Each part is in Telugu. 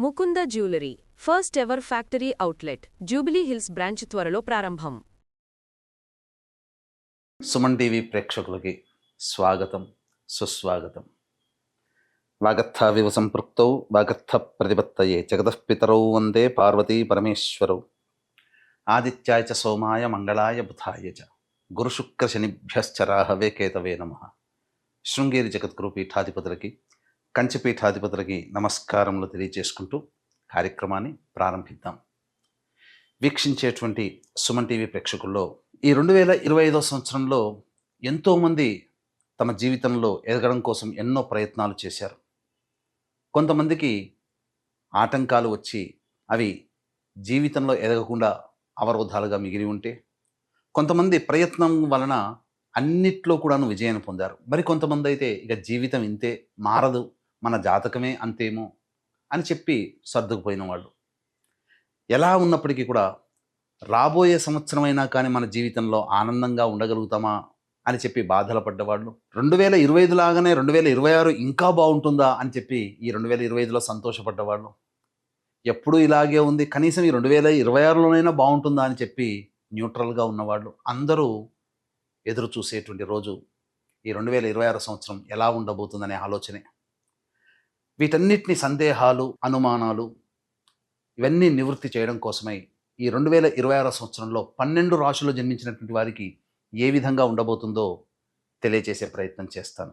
Mukunda jewellery first ever factory outlet Jubilee Hills branch త్వరలో ప్రారంభం. సుమన్ టీవీ ప్రేక్షకులకి స్వాగతం సుస్వాగతం. వాగర్థావివ సంపృక్తౌ వాగర్థ ప్రతిపత్తయే జగతఃపితరౌ వందే పార్వతీ పరమేశ్వరౌ. ఆదిత్యాయ చ సోమాయ మంగళాయ బుధాయ చ. గురుశుక్ర గురుశుక్రశనిభ్యశ్చరాహవే కేతవే నమ. శృంగేరి జగద్గురు పీఠాధిపతులకి కంచిపీఠాధిపతులకి నమస్కారములు తెలియజేసుకుంటూ కార్యక్రమాన్ని ప్రారంభిద్దాం. వీక్షించేటువంటి సుమన్ టీవీ ప్రేక్షకుల్లో ఈ రెండు వేల ఇరవై ఐదో సంవత్సరంలో ఎంతోమంది తమ జీవితంలో ఎదగడం కోసం ఎన్నో ప్రయత్నాలు చేశారు. కొంతమందికి ఆటంకాలు వచ్చి అవి జీవితంలో ఎదగకుండా అవరోధాలుగా మిగిలి ఉంటే కొంతమంది ప్రయత్నం వలన అన్నిట్లో కూడాను విజయాన్ని పొందారు. మరి కొంతమంది అయితే ఇక జీవితం ఇంతే మారదు. మన జాతకమే అంతేమో అని చెప్పి సర్దుకుపోయిన వాళ్ళు ఎలా ఉన్నప్పటికీ కూడా రాబోయే సంవత్సరమైనా కానీ మన జీవితంలో ఆనందంగా ఉండగలుగుతామా అని చెప్పి బాధలు పడ్డవాళ్ళు రెండు వేల ఇరవై ఐదు లాగానే రెండు వేల ఇరవై ఆరు ఇంకా బాగుంటుందా అని చెప్పి ఈ రెండు వేల ఇరవై ఐదులో సంతోషపడ్డవాళ్ళు ఎప్పుడూ ఇలాగే ఉంది కనీసం ఈ రెండు వేల ఇరవై ఆరులోనైనా బాగుంటుందా అని చెప్పి న్యూట్రల్గా ఉన్నవాళ్ళు అందరూ ఎదురు చూసేటువంటి రోజు ఈ రెండు వేల ఇరవై ఆరు సంవత్సరం ఎలా ఉండబోతుందనే ఆలోచనే. వీటన్నిటిని సందేహాలు అనుమానాలు ఇవన్నీ నివృత్తి చేయడం కోసమై ఈ రెండు వేల ఇరవై ఆరో సంవత్సరంలో పన్నెండు రాశుల్లో జన్మించినటువంటి వారికి ఏ విధంగా ఉండబోతుందో తెలియజేసే ప్రయత్నం చేస్తాను.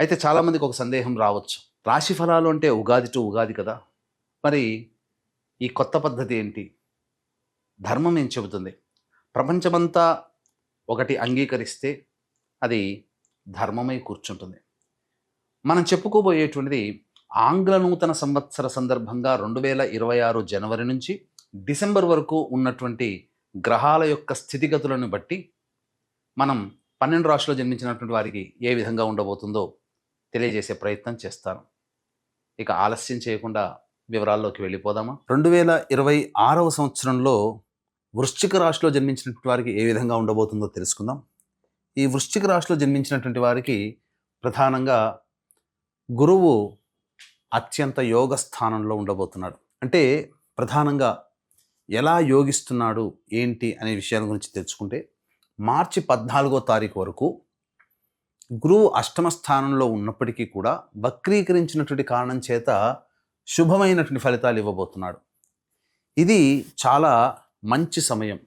అయితే చాలామందికి ఒక సందేహం రావచ్చు. రాశి ఫలాలు అంటే ఉగాది టు ఉగాది కదా. మరి ఈ కొత్త పద్ధతి ఏంటి? ధర్మం ఏం చెబుతుంది? ప్రపంచమంతా ఒకటి అంగీకరిస్తే అది ధర్మమై కూర్చుంటుంది. మనం చెప్పుకోబోయేటువంటిది ఆంగ్ల నూతన సంవత్సర సందర్భంగా రెండు వేల ఇరవై ఆరు జనవరి నుంచి డిసెంబర్ వరకు ఉన్నటువంటి గ్రహాల యొక్క స్థితిగతులను బట్టి మనం పన్నెండు రాశుల్లో జన్మించినటువంటి వారికి ఏ విధంగా ఉండబోతుందో తెలియజేసే ప్రయత్నం చేస్తాను. ఇక ఆలస్యం చేయకుండా వివరాల్లోకి వెళ్ళిపోదామా? రెండు వేల ఇరవై ఆరవ సంవత్సరంలో వృశ్చిక రాశిలో జన్మించినటువంటి వారికి ఏ విధంగా ఉండబోతుందో తెలుసుకుందాం. ఈ వృశ్చిక రాశిలో జన్మించినటువంటి వారికి ప్రధానంగా గురువు అత్యంత యోగ స్థానంలో ఉండబోతున్నాడు. అంటే ప్రధానంగా ఎలా యోగిస్తున్నాడు ఏంటి అనే విషయాల గురించి తెలుసుకుంటే మార్చి పద్నాలుగో తారీఖు వరకు గురువు అష్టమ స్థానంలో ఉన్నప్పటికీ కూడా వక్రీకరించినటువంటి కారణం చేత శుభమైనటువంటి ఫలితాలు ఇవ్వబోతున్నాడు. ఇది చాలా మంచి సమయం.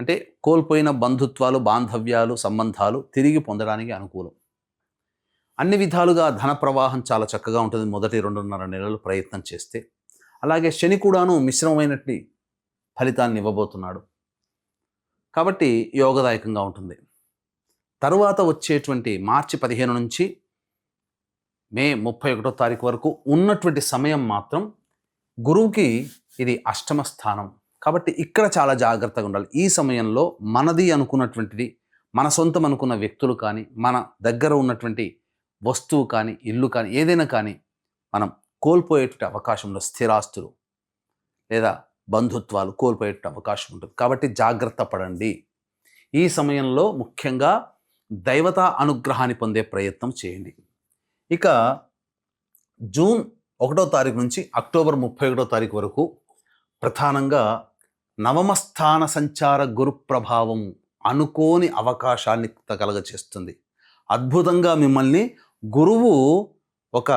అంటే కోల్పోయిన బంధుత్వాలు బాంధవ్యాలు సంబంధాలు తిరిగి పొందడానికి అనుకూలం. అన్ని విధాలుగా ధన ప్రవాహం చాలా చక్కగా ఉంటుంది. మొదటి రెండున్నర నెలలు ప్రయత్నం చేస్తే. అలాగే శని కూడాను మిశ్రమమైనట్టు ఫలితాన్ని ఇవ్వబోతున్నాడు. కాబట్టి యోగదాయకంగా ఉంటుంది. తరువాత వచ్చేటువంటి మార్చి పదిహేను నుంచి మే ముప్పై ఒకటో తారీఖు వరకు ఉన్నటువంటి సమయం మాత్రం గురువుకి ఇది అష్టమ స్థానం. కాబట్టి ఇక్కడ చాలా జాగ్రత్తగా ఉండాలి. ఈ సమయంలో మనది అనుకున్నటువంటిది మన సొంతం అనుకున్న వ్యక్తులు కానీ మన దగ్గర ఉన్నటువంటి వస్తువు కానీ ఇల్లు కానీ ఏదైనా కానీ మనం కోల్పోయేటువంటి అవకాశంలో స్థిరాస్తులు లేదా బంధుత్వాలు కోల్పోయేట అవకాశం ఉంటుంది. కాబట్టి జాగ్రత్త పడండి. ఈ సమయంలో ముఖ్యంగా దైవతా అనుగ్రహాన్ని పొందే ప్రయత్నం చేయండి. ఇక జూన్ ఒకటో తారీఖు నుంచి అక్టోబర్ ముప్పై ఒకటో తారీఖు వరకు ప్రధానంగా నవమస్థాన సంచార గురు ప్రభావం అనుకోని అవకాశాన్ని కలగచేస్తుంది. అద్భుతంగా మిమ్మల్ని గురువు ఒక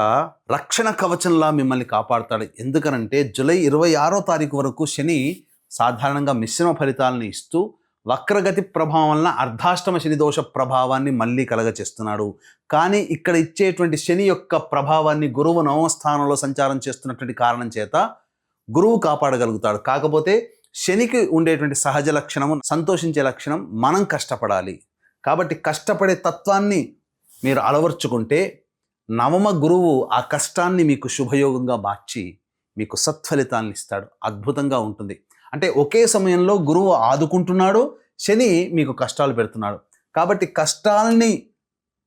రక్షణ కవచంలా మిమ్మల్ని కాపాడుతాడు. ఎందుకనంటే జూలై ఇరవై ఆరో తారీఖు వరకు శని సాధారణంగా మిశ్రమ ఫలితాలను ఇస్తూ వక్రగతి ప్రభావం వలన అర్ధాష్టమ శని దోష ప్రభావాన్ని మళ్ళీ కలగచేస్తున్నాడు. కానీ ఇక్కడ ఇచ్చేటువంటి శని యొక్క ప్రభావాన్ని గురువు నవమస్థానంలో సంచారం చేస్తున్నటువంటి కారణం చేత గురువు కాపాడగలుగుతాడు. కాకపోతే శనికి ఉండేటువంటి సహజ లక్షణము సంతోషించే లక్షణం మనం కష్టపడాలి. కాబట్టి కష్టపడే తత్వాన్ని మీరు అలవర్చుకుంటే నవమ గురువు ఆ కష్టాన్ని మీకు శుభయోగంగా మార్చి మీకు సత్ఫలితాన్ని ఇస్తాడు. అద్భుతంగా ఉంటుంది. అంటే ఒకే సమయంలో గురువు ఆదుకుంటున్నాడు శని మీకు కష్టాలు పెడుతున్నాడు. కాబట్టి కష్టాలని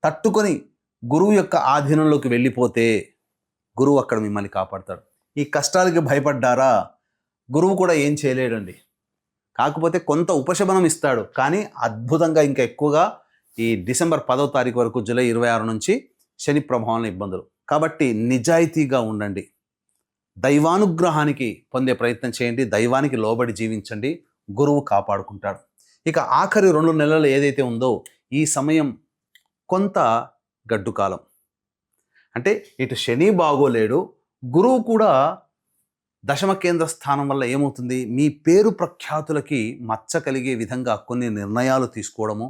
తట్టుకొని గురువు యొక్క ఆధీనంలోకి వెళ్ళిపోతే గురువు అక్కడ మిమ్మల్ని కాపాడతాడు. ఈ కష్టాలకి భయపడ్డారా? గురువు కూడా ఏం చేయలేడండి. కాకపోతే కొంత ఉపశమనం ఇస్తాడు. కానీ అద్భుతంగా ఇంకా ఎక్కువగా ఈ డిసెంబర్ పదో తారీఖు వరకు జూలై ఇరవై ఆరు నుంచి శని ప్రభావం ఇబ్బందులు. కాబట్టి నిజాయితీగా ఉండండి. దైవానుగ్రహానికి పొందే ప్రయత్నం చేయండి. దైవానికి లోబడి జీవించండి. గురువు కాపాడుకుంటాడు. ఇక ఆఖరి రెండు నెలలు ఏదైతే ఉందో ఈ సమయం కొంత గడ్డు కాలం అంటే ఇటు శని బాగోలేడు గురువు కూడా దశమ కేంద్ర స్థానం వల్ల ఏమవుతుంది? మీ పేరు ప్రఖ్యాతులకి మచ్చ కలిగే విధంగా కొన్ని నిర్ణయాలు తీసుకోవడము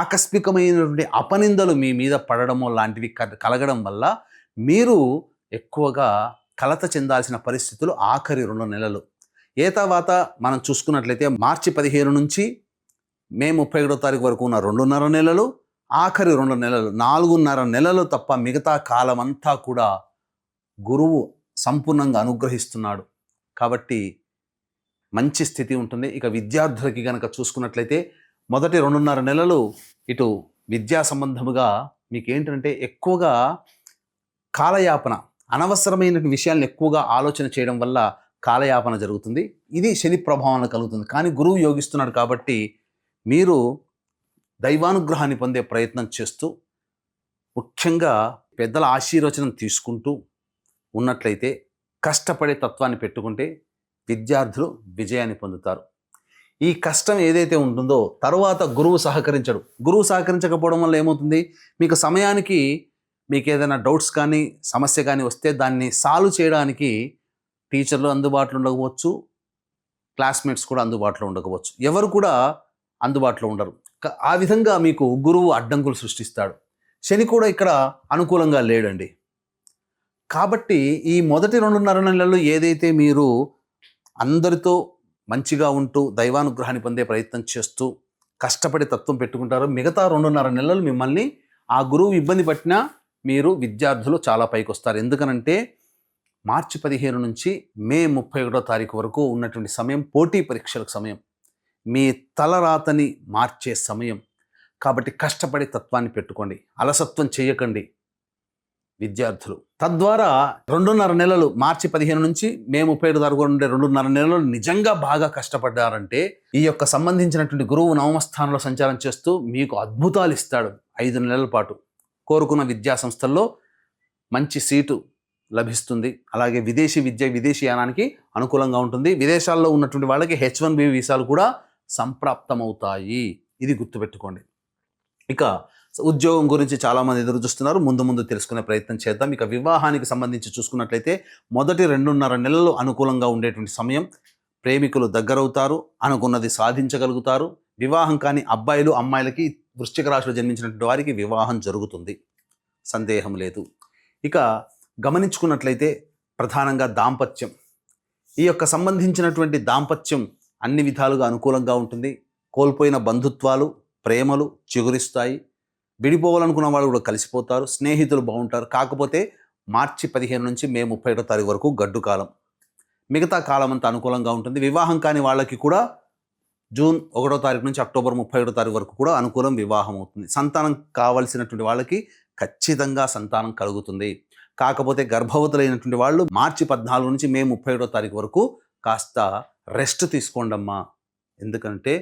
ఆకస్మికమైనటువంటి అపనిందలు మీ మీద పడడము లాంటివి కలగడం వల్ల మీరు ఎక్కువగా కలత చెందాల్సిన పరిస్థితులు ఆఖరి రెండు నెలలు. ఏ తర్వాత మనం చూసుకున్నట్లయితే మార్చి పదిహేను నుంచి మే ముప్పై ఒకటో తారీఖు వరకు ఉన్న రెండున్నర నెలలు ఆఖరి రెండు నెలలు నాలుగున్నర నెలలు తప్ప మిగతా కాలం అంతా కూడా గురువు సంపూర్ణంగా అనుగ్రహిస్తున్నాడు. కాబట్టి మంచి స్థితి ఉంటుంది. ఇక విద్యార్థులకి కనుక చూసుకున్నట్లయితే మొదటి రెండున్నర నెలలు ఇటు విద్యా సంబంధముగా మీకు ఏంటంటే ఎక్కువగా కాలయాపన అనవసరమైన విషయాలను ఎక్కువగా ఆలోచన చేయడం వల్ల కాలయాపన జరుగుతుంది. ఇది శని ప్రభావం కలుగుతుంది. కానీ గురువు యోగిస్తున్నాడు కాబట్టి మీరు దైవానుగ్రహాన్ని పొందే ప్రయత్నం చేస్తూ ముఖ్యంగా పెద్దల ఆశీర్వచనం తీసుకుంటూ ఉన్నట్లయితే కష్టపడే తత్వాన్ని పెట్టుకుంటే విద్యార్థులు విజయాన్ని పొందుతారు. ఈ కష్టం ఏదైతే ఉంటుందో తర్వాత గురువు సహకరించడు. గురువు సహకరించకపోవడం వల్ల ఏమవుతుంది? మీకు సమయానికి మీకు ఏదైనా డౌట్స్ కానీ సమస్య కానీ వస్తే దాన్ని సాల్వ్ చేయడానికి టీచర్లు అందుబాటులో ఉండకపోవచ్చు. క్లాస్మేట్స్ కూడా అందుబాటులో ఉండకపోవచ్చు. ఎవరు కూడా అందుబాటులో ఉండరు. ఆ విధంగా మీకు గురువు అడ్డంకులు సృష్టిస్తాడు. శని కూడా ఇక్కడ అనుకూలంగా లేడండి. కాబట్టి ఈ మొదటి రెండున్నర నెలలు ఏదైతే మీరు అందరితో మంచిగా ఉంటూ దైవానుగ్రహాన్ని పొందే ప్రయత్నం చేస్తూ కష్టపడి తత్వం పెట్టుకుంటారో మిగతా రెండున్నర నెలలు మిమ్మల్ని ఆ గురువు ఇబ్బంది పట్టినా మీరు విద్యార్థులు చాలా పైకి వస్తారు ఎందుకనంటే మార్చి పదిహేను నుంచి మే ముప్పై ఒకటో తారీఖు వరకు ఉన్నటువంటి సమయం పోటీ పరీక్షలకు సమయం. మీ తలరాతని మార్చే సమయం. కాబట్టి కష్టపడి తత్వాన్ని పెట్టుకోండి. అలసత్వం చేయకండి. విద్యార్థులు. తద్వారా రెండున్నర నెలలు మార్చి పదిహేను నుంచి మే ముప్పై ఏడు వరకు ఉండే రెండున్నర నెలలు నిజంగా బాగా కష్టపడ్డారంటే ఈ యొక్క సంబంధించినటువంటి గురువు నవమస్థానంలో సంచారం చేస్తూ మీకు అద్భుతాలు ఇస్తాడు ఐదు నెలల పాటు. కోరుకున్న విద్యా సంస్థల్లో మంచి సీటు లభిస్తుంది. అలాగే విదేశీ విద్య విదేశీయానానికి అనుకూలంగా ఉంటుంది. విదేశాల్లో ఉన్నటువంటి వాళ్ళకి హెచ్ వన్ బి వీసాలు కూడా సంప్రాప్తమవుతాయి. ఇది గుర్తుపెట్టుకోండి. ఇక ఉద్యోగం గురించి చాలామంది ఎదురు చూస్తున్నారు. ముందు ముందు తెలుసుకునే ప్రయత్నం చేద్దాం. ఇక వివాహానికి సంబంధించి చూసుకున్నట్లయితే మొదటి రెండున్నర నెలలు అనుకూలంగా ఉండేటువంటి సమయం. ప్రేమికులు దగ్గరవుతారు అనుకున్నది సాధించగలుగుతారు. వివాహం కాని అబ్బాయిలు అమ్మాయిలకి వృశ్చిక రాశిలో జన్మించినటువంటి వారికి వివాహం జరుగుతుంది. సందేహం లేదు. ఇక గమనించుకున్నట్లయితే ప్రధానంగా దాంపత్యం. ఈ యొక్క సంబంధించినటువంటి దాంపత్యం అన్ని విధాలుగా అనుకూలంగా ఉంటుంది. కోల్పోయిన బంధుత్వాలు ప్రేమలు చిగురిస్తాయి. విడిపోవాలనుకున్న వాళ్ళు కూడా కలిసిపోతారు స్నేహితులు బాగుంటారు. కాకపోతే మార్చి పదిహేను నుంచి మే ముప్పై ఒకటో తారీఖు వరకు గడ్డు కాలం. మిగతా కాలం అంతా అనుకూలంగా ఉంటుంది. వివాహం కాని వాళ్ళకి కూడా జూన్ ఒకటో తారీఖు నుంచి అక్టోబర్ ముప్పై ఒకటో తారీఖు వరకు కూడా అనుకూలం వివాహం అవుతుంది. సంతానం కావలసినటువంటి వాళ్ళకి ఖచ్చితంగా సంతానం కలుగుతుంది. కాకపోతే గర్భవతులైనటువంటి వాళ్ళు మార్చి పద్నాలుగు నుంచి మే ముప్పై ఒకటో తారీఖు వరకు కాస్త రెస్ట్ తీసుకోండమ్మా. ఎందుకంటే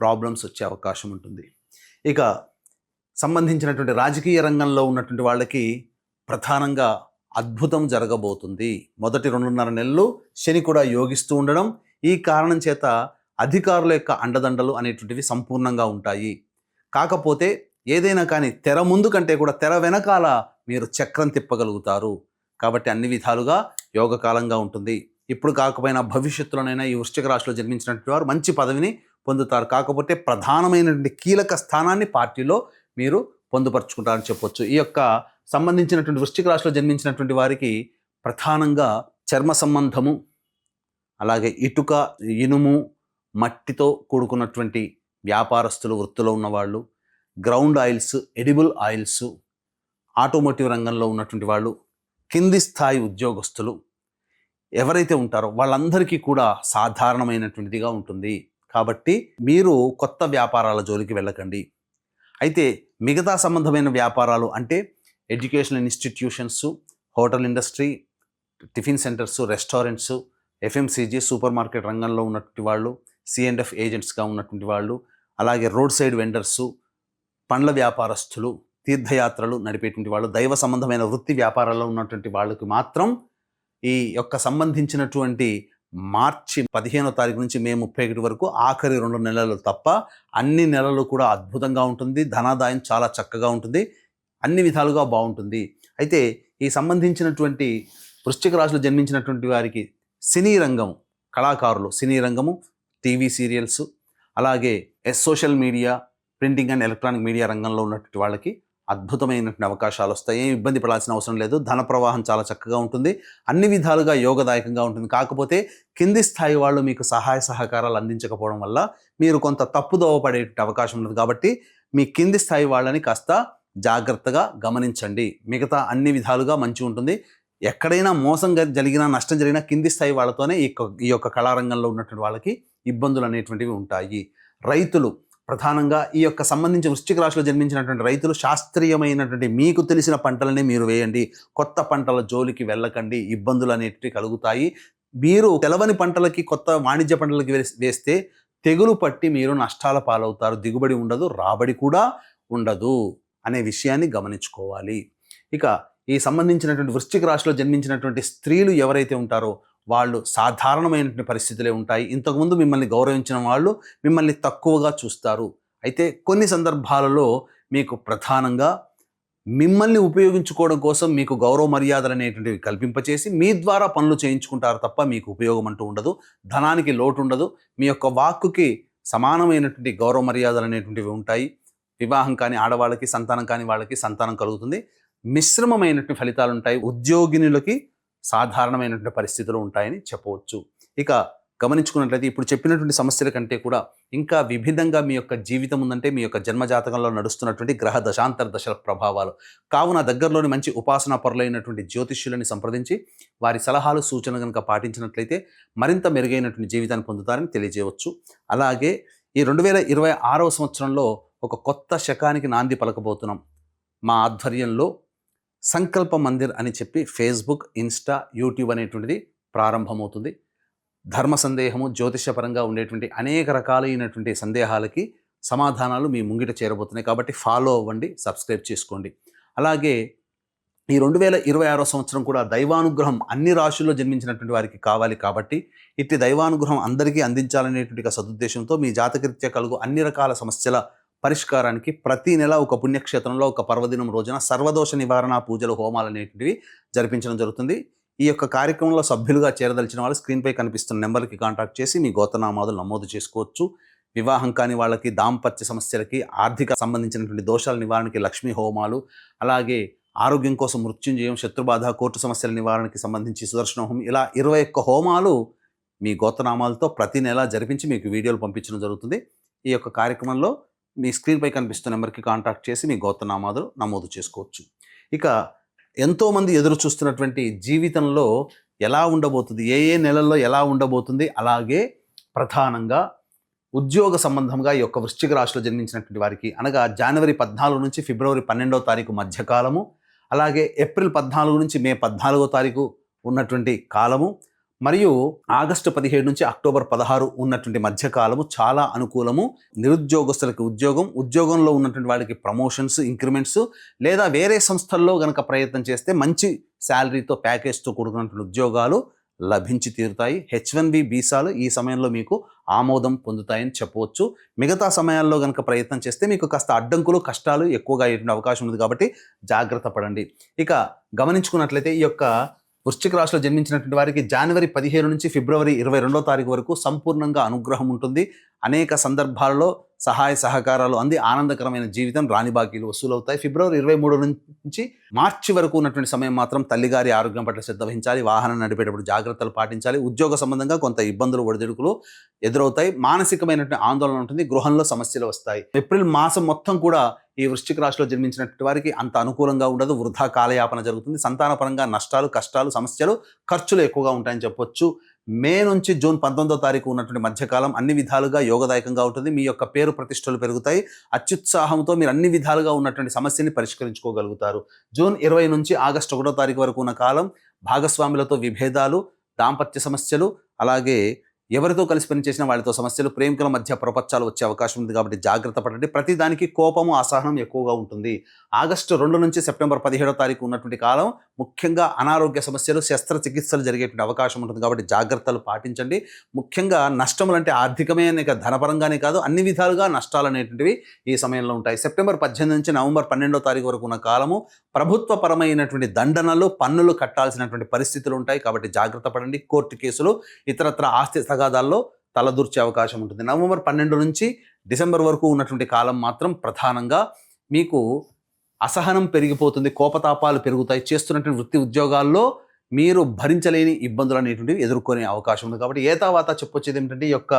ప్రాబ్లమ్స్ వచ్చే అవకాశం ఉంటుంది. ఇక సంబంధించినటువంటి రాజకీయ రంగంలో ఉన్నటువంటి వాళ్ళకి ప్రధానంగా అద్భుతం జరగబోతుంది. మొదటి రెండున్నర నెలలు శని కూడా యోగిస్తూ ఉండడం ఈ కారణం చేత అధికారుల యొక్క అండదండలు అనేటువంటివి సంపూర్ణంగా ఉంటాయి. కాకపోతే ఏదైనా కానీ తెర ముందు కంటే కూడా తెర వెనకాల మీరు చక్రం తిప్పగలుగుతారు. కాబట్టి అన్ని విధాలుగా యోగకాలంగా ఉంటుంది. ఇప్పుడు కాకపోయినా భవిష్యత్తులోనైనా ఈ వృశ్చిక రాశిలో జన్మించినటువంటి వారు మంచి పదవిని పొందుతారు. కాకపోతే ప్రధానమైనటువంటి కీలక స్థానాన్ని పార్టీలో మీరు పొందుపరుచుకుంటారని చెప్పొచ్చు. ఈ యొక్క సంబంధించినటువంటి వృష్టిక రాశిలో జన్మించినటువంటి వారికి ప్రధానంగా చర్మ సంబంధము అలాగే ఇటుక ఇనుము మట్టితో కూడుకున్నటువంటి వ్యాపారస్తులు వృత్తిలో ఉన్నవాళ్ళు ground oils edible oils automotive రంగంలో ఉన్నటువంటి వాళ్ళు కింది స్థాయి ఉద్యోగస్తులు ఎవరైతే ఉంటారో వాళ్ళందరికీ కూడా సాధారణమైనటువంటిదిగా ఉంటుంది. కాబట్టి మీరు కొత్త వ్యాపారాల జోలికి వెళ్ళకండి. అయితే మిగతా సంబంధమైన వ్యాపారాలు అంటే educational institutions hotel industry tiffin centres restaurants FMCG supermarket రంగంలో ఉన్నటువంటి వాళ్ళు సిఎండ్ఎఫ్ ఏజెంట్స్గా ఉన్నటువంటి వాళ్ళు అలాగే రోడ్ సైడ్ వెండర్సు పండ్ల వ్యాపారస్తులు తీర్థయాత్రలు నడిపేటువంటి వాళ్ళు దైవ సంబంధమైన వృత్తి వ్యాపారాల్లో ఉన్నటువంటి వాళ్ళకి మాత్రం ఈ యొక్క సంబంధించినటువంటి మార్చి పదిహేనో తారీఖు నుంచి మే ముప్పై ఒకటి వరకు ఆఖరి రెండు నెలలు తప్ప అన్ని నెలలు కూడా అద్భుతంగా ఉంటుంది. ధనాదాయం చాలా చక్కగా ఉంటుంది. అన్ని విధాలుగా బాగుంటుంది. అయితే ఈ సంబంధించినటువంటి వృశ్చిక రాశిలో జన్మించినటువంటి వారికి సినీ రంగం కళాకారులు సినీ రంగము టీవీ సీరియల్స్ అలాగే yes social media printing and electronic media రంగంలో ఉన్నటువంటి వాళ్ళకి అద్భుతమైనటువంటి అవకాశాలు వస్తాయి. ఏం ఇబ్బంది పడాల్సిన అవసరం లేదు. ధన ప్రవాహం చాలా చక్కగా ఉంటుంది. అన్ని విధాలుగా యోగదాయకంగా ఉంటుంది. కాకపోతే కింది స్థాయి వాళ్ళు మీకు సహాయ సహకారాలు అందించకపోవడం వల్ల మీరు కొంత తప్పుదోవ పడే అవకాశం ఉంది కాబట్టి మీ కింది స్థాయి వాళ్ళని కాస్త జాగ్రత్తగా గమనించండి. మిగతా అన్ని విధాలుగా మంచి ఉంటుంది. ఎక్కడైనా మోసం జరిగినా నష్టం జరిగినా కింది స్థాయి వాళ్ళతోనే ఈ ఈ యొక్క కళారంగంలో ఉన్నటువంటి వాళ్ళకి ఇబ్బందులు అనేటువంటివి ఉంటాయి. రైతులు ప్రధానంగా ఈ యొక్క సంబంధించి వృశ్చిక రాశిలో జన్మించినటువంటి రైతులు శాస్త్రీయమైనటువంటి మీకు తెలిసిన పంటలనే మీరు వేయండి. కొత్త పంటల జోలికి వెళ్ళకండి. ఇబ్బందులు అనేటివి కలుగుతాయి. మీరు తెలవని పంటలకి కొత్త వాణిజ్య పంటలకి వేస్తే తెగులు పట్టి మీరు నష్టాల పాలవుతారు. దిగుబడి ఉండదు. రాబడి కూడా ఉండదు అనే విషయాన్ని గమనించుకోవాలి. ఇక ఈ సంబంధించినటువంటి వృశ్చిక రాశిలో జన్మించినటువంటి స్త్రీలు ఎవరైతే ఉంటారో వాళ్ళు సాధారణమైనటువంటి పరిస్థితులే ఉంటాయి. ఇంతకుముందు మిమ్మల్ని గౌరవించిన వాళ్ళు మిమ్మల్ని తక్కువగా చూస్తారు. అయితే కొన్ని సందర్భాలలో మీకు ప్రధానంగా మిమ్మల్ని ఉపయోగించుకోవడం కోసం మీకు గౌరవ మర్యాదలు అనేటువంటివి కల్పింపచేసి మీ ద్వారా పనులు చేయించుకుంటారు తప్ప మీకు ఉపయోగం అంటూ ఉండదు. ధనానికి లోటు ఉండదు. మీ యొక్క వాక్కుకి సమానమైనటువంటి గౌరవ మర్యాదలు అనేటువంటివి ఉంటాయి. వివాహం కాని ఆడవాళ్ళకి సంతానం కాని వాళ్ళకి సంతానం కలుగుతుంది. మిశ్రమమైనటువంటి ఫలితాలు ఉంటాయి. ఉద్యోగినులకి సాధారణమైనటువంటి పరిస్థితులు ఉంటాయని చెప్పవచ్చు. ఇక గమనించుకున్నట్లయితే ఇప్పుడు చెప్పినటువంటి సమస్యల కంటే కూడా ఇంకా విభిన్నంగా మీ యొక్క జీవితం ఉందంటే మీ యొక్క జన్మజాతకంలో నడుస్తున్నటువంటి గ్రహ దశాంతర దశల ప్రభావాలు. కావున దగ్గరలోని మంచి ఉపాసనా పరులైనటువంటి జ్యోతిష్యులని సంప్రదించి వారి సలహాలు సూచన కనుక పాటించినట్లయితే మరింత మెరుగైనటువంటి జీవితాన్ని పొందుతారని తెలియజేయవచ్చు. అలాగే ఈ రెండు వేల ఇరవై ఆరవ సంవత్సరంలో ఒక కొత్త శకానికి నాంది పలకబోతున్నాం. మా ఆధ్వర్యంలో సంకల్ప మందిర్ అని చెప్పి ఫేస్బుక్ ఇన్స్టా యూట్యూబ్ అనేటువంటిది ప్రారంభమవుతుంది. ధర్మ సందేహము జ్యోతిషపరంగా ఉండేటువంటి అనేక రకాలైనటువంటి సందేహాలకి సమాధానాలు మీ ముంగిట చేరబోతున్నాయి. కాబట్టి ఫాలో అవ్వండి సబ్స్క్రైబ్ చేసుకోండి. అలాగే ఈ రెండు వేల ఇరవై ఆరో సంవత్సరం కూడా దైవానుగ్రహం అన్ని రాశుల్లో జన్మించినటువంటి వారికి కావాలి కాబట్టి ఇట్టి దైవానుగ్రహం అందరికీ అందించాలనేటువంటి సదుద్దేశంతో మీ జాతకరీత్యా కలుగు అన్ని రకాల సమస్యల పరిష్కారానికి ప్రతి నెల ఒక పుణ్యక్షేత్రంలో ఒక పర్వదినం రోజున సర్వదోష నివారణ పూజలు హోమాలు అనేటివి జరిపించడం జరుగుతుంది. ఈ యొక్క కార్యక్రమంలో సభ్యులుగా చేరదలిచిన వాళ్ళు స్క్రీన్పై కనిపిస్తున్న నెంబర్కి కాంటాక్ట్ చేసి మీ గోతనామాదులు నమోదు చేసుకోవచ్చు. వివాహం కాని వాళ్ళకి దాంపత్య సమస్యలకి ఆర్థిక సంబంధించినటువంటి దోషాల నివారణకి లక్ష్మీ హోమాలు అలాగే ఆరోగ్యం కోసం మృత్యుంజయం శత్రుబాధ కోర్టు సమస్యల నివారణకి సంబంధించి సుదర్శన హోమం ఇలా ఇరవై ఒక్క హోమాలు మీ గోతనామాలతో ప్రతి నెల జరిపించి మీకు వీడియోలు పంపించడం జరుగుతుంది. ఈ యొక్క కార్యక్రమంలో మీ స్క్రీన్పై కనిపిస్తున్న నెంబర్కి కాంటాక్ట్ చేసి మీ గోత్రనామాలు నమోదు చేసుకోవచ్చు. ఇక ఎంతోమంది ఎదురు చూస్తున్నటువంటి జీవితంలో ఎలా ఉండబోతుంది ఏ ఏ నెలల్లో ఎలా ఉండబోతుంది అలాగే ప్రధానంగా ఉద్యోగ సంబంధంగా ఈ యొక్క వృశ్చిక రాశిలో జన్మించినటువంటి వారికి అనగా జనవరి పద్నాలుగు నుంచి ఫిబ్రవరి పన్నెండవ తారీఖు మధ్యకాలము అలాగే ఏప్రిల్ పద్నాలుగు నుంచి మే పద్నాలుగో తారీఖు ఉన్నటువంటి కాలము మరియు ఆగస్టు పదిహేడు నుంచి అక్టోబర్ పదహారు ఉన్నటువంటి మధ్యకాలము చాలా అనుకూలము. నిరుద్యోగస్తులకి ఉద్యోగం ఉద్యోగంలో ఉన్నటువంటి వాళ్ళకి ప్రమోషన్స్ ఇంక్రిమెంట్స్ లేదా వేరే సంస్థల్లో గనక ప్రయత్నం చేస్తే మంచి శాలరీతో ప్యాకేజ్తో కూడుకున్నటువంటి ఉద్యోగాలు లభించి తీరుతాయి. హెచ్ వన్ బి వీసాలు ఈ సమయంలో మీకు ఆమోదం పొందుతాయని చెప్పవచ్చు. మిగతా సమయాల్లో కనుక ప్రయత్నం చేస్తే మీకు కాస్త అడ్డంకులు కష్టాలు ఎక్కువగా అయ్యేటువంటి అవకాశం ఉంది కాబట్టి జాగ్రత్త పడండి. ఇక గమనించుకున్నట్లయితే ఈ యొక్క వృశ్చిక రాశిలో జన్మించినటువంటి వారికి జనవరి పదిహేను నుంచి ఫిబ్రవరి ఇరవై రెండో తారీఖు వరకు సంపూర్ణంగా అనుగ్రహం ఉంటుంది. అనేక సందర్భాలలో సహాయ సహకారాలు అంది ఆనందకరమైన జీవితం రాణి బాకీలు వసూలవుతాయి. ఫిబ్రవరి ఇరవై మూడు నుంచి మార్చి వరకు ఉన్నటువంటి సమయం మాత్రం తల్లిగారి ఆరోగ్యం పట్ల శ్రద్ధ వహించాలి వాహనం నడిపేటప్పుడు జాగ్రత్తలు పాటించాలి ఉద్యోగ సంబంధంగా కొంత ఇబ్బందులు ఒడిదుడుకులు ఎదురవుతాయి. మానసికమైనటువంటి ఆందోళన ఉంటుంది గృహంలో సమస్యలు వస్తాయి. ఏప్రిల్ మాసం మొత్తం కూడా ఈ వృశ్చిక రాశిలో జన్మించినటువంటి వారికి అంత అనుకూలంగా ఉండదు. వృధా కాలయాపన జరుగుతుంది. సంతానపరంగా నష్టాలు కష్టాలు సమస్యలు ఖర్చులు ఎక్కువగా ఉంటాయని చెప్పొచ్చు. మే నుంచి జూన్ పంతొమ్మిదో తారీఖు ఉన్నటువంటి మధ్యకాలం అన్ని విధాలుగా యోగదాయకంగా ఉంటుంది. మీ యొక్క పేరు ప్రతిష్టలు పెరుగుతాయి. అత్యుత్సాహంతో మీరు అన్ని విధాలుగా ఉన్నటువంటి సమస్యని పరిష్కరించుకోగలుగుతారు. జూన్ ఇరవై నుంచి ఆగస్టు ఒకటో తారీఖు వరకు ఉన్న కాలం భాగస్వాములతో విభేదాలు దాంపత్య సమస్యలు అలాగే ఎవరితో కలిసి పనిచేసిన వాళ్ళతో సమస్యలు ప్రేమికుల మధ్య ప్రపంచాలు వచ్చే అవకాశం ఉంది కాబట్టి జాగ్రత్త పడండి. ప్రతి దానికి కోపము అసహనం ఎక్కువగా ఉంటుంది. ఆగస్టు రెండు నుంచి సెప్టెంబర్ పదిహేడో తారీఖు ఉన్నటువంటి కాలం ముఖ్యంగా అనారోగ్య సమస్యలు శస్త్రచికిత్సలు జరిగేటువంటి అవకాశం ఉంటుంది కాబట్టి జాగ్రత్తలు పాటించండి. ముఖ్యంగా నష్టములు అంటే ఆర్థికమే కాదు ధనపరంగానే కాదు అన్ని విధాలుగా నష్టాలు అనేటువంటివి ఈ సమయంలో ఉంటాయి. సెప్టెంబర్ పద్దెనిమిది నుంచి నవంబర్ పన్నెండో తారీఖు వరకు ఉన్న కాలము ప్రభుత్వపరమైనటువంటి దండనలు పన్నులు కట్టాల్సినటువంటి పరిస్థితులు ఉంటాయి కాబట్టి జాగ్రత్త పడండి. కోర్టు కేసులు ఇతరత్ర ఆస్తి తగాదాల్లో తలదూర్చే అవకాశం ఉంటుంది. నవంబర్ పన్నెండు నుంచి డిసెంబర్ వరకు ఉన్నటువంటి కాలం మాత్రం ప్రధానంగా మీకు అసహనం పెరిగిపోతుంది కోపతాపాలు పెరుగుతాయి. చేస్తున్నటువంటి వృత్తి ఉద్యోగాల్లో మీరు భరించలేని ఇబ్బందులు అనేటువంటివి ఎదుర్కొనే అవకాశం ఉంది. కాబట్టి ఏ తర్వాత చెప్పొచ్చేది ఏమిటంటే ఈ యొక్క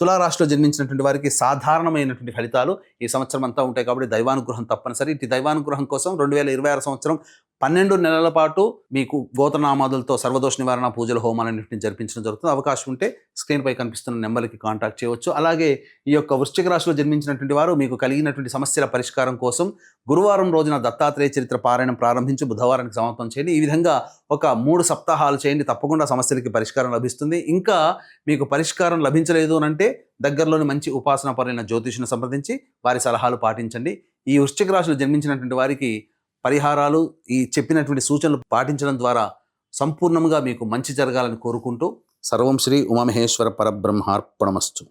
తులారాశిలో జన్మించినటువంటి వారికి సాధారణమైనటువంటి ఫలితాలు ఈ సంవత్సరం అంతా ఉంటాయి. కాబట్టి దైవానుగ్రహం తప్పనిసరి. ఇటు దైవానుగ్రహం కోసం రెండు వేల ఇరవై ఆరు సంవత్సరం పన్నెండు నెలల పాటు మీకు గోతనామాదులతో సర్వదోష నివారణ పూజలు హోమాలన్నింటినీ జరిపించడం జరుగుతుంది. అవకాశం ఉంటే స్క్రీన్పై కనిపిస్తున్న నెంబర్కి కాంటాక్ట్ చేయవచ్చు. అలాగే ఈ యొక్క వృశ్చిక రాశిలో జన్మించినటువంటి వారు మీకు కలిగినటువంటి సమస్యల పరిష్కారం కోసం గురువారం రోజున దత్తాత్రేయ చరిత్ర పారాయణం ప్రారంభించి బుధవారానికి సమాప్తం చేయండి. ఈ విధంగా ఒక మూడు సప్తాహాలు చేయండి. తప్పకుండా సమస్యలకి పరిష్కారం లభిస్తుంది. ఇంకా మీకు పరిష్కారం లభించలేదు అంటే దగ్గరలోని మంచి ఉపాసన పరైన జ్యోతిషుని సంప్రదించి వారి సలహాలు పాటించండి. ఈ వృశ్చిక రాశిలో జన్మించినటువంటి వారికి పరిహారాలు ఈ చెప్పినటువంటి సూచనలు పాటించడం ద్వారా సంపూర్ణంగా మీకు మంచి జరగాలని కోరుకుంటూ సర్వం శ్రీ ఉమామహేశ్వర పరబ్రహ్మార్పణమస్తు.